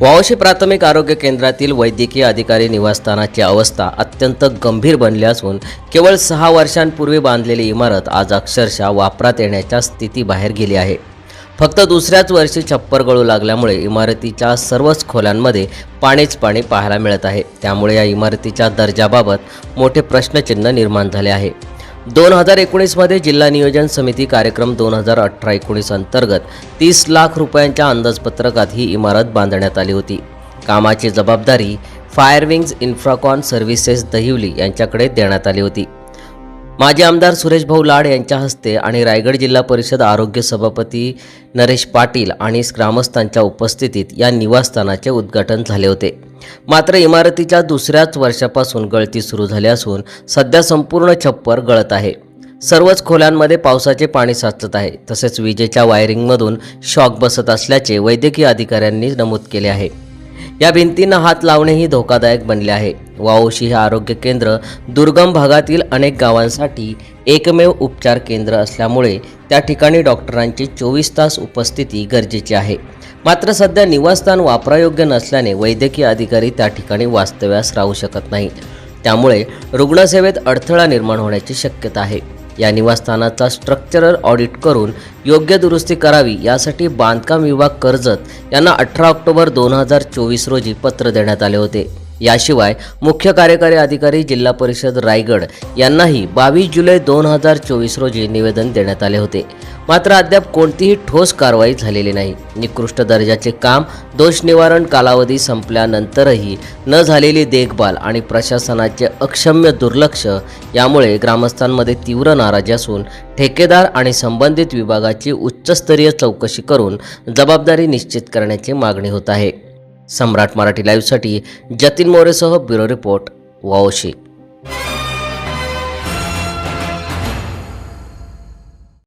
वावशी प्राथमिक आरोग्य केंद्रातील वैद्यकीय अधिकारी निवासस्थानाची अवस्था अत्यंत गंभीर बनली असून केवळ सहा वर्षांपूर्वी बांधलेली इमारत आज अक्षरशः वापरात येण्याच्या स्थितीबाहेर गेली आहे. फक्त दुसऱ्याच वर्षी छप्पर गळू लागल्यामुळे इमारतीच्या सर्वच खोल्यांमध्ये पाणीच पाणी पाहायला मिळत आहे. त्यामुळे या इमारतीच्या दर्जाबाबत मोठे प्रश्नचिन्ह निर्माण झाले आहे. दोन हजार एकोणीसमध्ये जिल्हा नियोजन समिती कार्यक्रम दोन हजार अठरा एकोणीस अंतर्गत तीस लाख रुपयांच्या अंदाजपत्रकात ही इमारत बांधण्यात आली होती. कामाची जबाबदारी Fire Wings Infracon Services Dahivali यांच्याकडे देण्यात आली होती. माजी आमदार सुरेश भाऊ लाड यांच्या हस्ते आणि रायगड जिल्हा परिषद आरोग्य सभापती नरेश पाटील आणि ग्रामस्थांच्या उपस्थितीत या निवासस्थानाचे उद्घाटन झाले होते. मात्र इमारतीच्या दुसऱ्याच वर्षापासून गळती सुरू झाली असून सध्या संपूर्ण छप्पर गळत आहे. सर्वच खोल्यांमध्ये पावसाचे पाणी साचत आहे. तसेच विजेच्या वायरिंगमधून शॉक बसत असल्याचे वैद्यकीय अधिकाऱ्यांनी नमूद केले आहे. या भिंतींना हात लावणेही धोकादायक बनले आहे. वाओशी हे आरोग्य केंद्र दुर्गम भागातील अनेक गावांसाठी एकमेव उपचार केंद्र असल्यामुळे त्या ठिकाणी डॉक्टरांची चोवीस तास उपस्थिती गरजेची आहे. मात्र सध्या निवासस्थान वापरायोग्य नसल्याने वैद्यकीय अधिकारी त्या ठिकाणी वास्तव्यास राहू शकत नाही त्यामुळे रुग्णसेवेत अडथळा निर्माण होण्याची शक्यता आहे. या निवासस्थानाचा स्ट्रक्चरल ऑडिट करून योग्य दुरुस्ती करावी यासाठी बांधकाम विभाग कर्जत यांना अठरा ऑक्टोबर दोन हजार चोवीस रोजी पत्र देण्यात आले होते. याशिवाय मुख्य कार्यकारी अधिकारी जिल्हा परिषद रायगड यांनाही बावीस जुलै दोन हजार चोवीस रोजी निवेदन देण्यात आले होते. मात्र अद्याप कोणतीही ठोस कारवाई झालेली नाही. निकृष्ट दर्जाचे काम दोष निवारण कालावधी संपल्यानंतरही न झालेली देखभाल आणि प्रशासनाचे अक्षम्य दुर्लक्ष यामुळे ग्रामस्थांमध्ये तीव्र नाराजी असून ठेकेदार आणि संबंधित विभागाची उच्चस्तरीय चौकशी करून जबाबदारी निश्चित करण्याची मागणी होत आहे. सम्राट मराठी लाईव्हसाठी जतीन मोरेसह ब्युरो रिपोर्ट वाओशी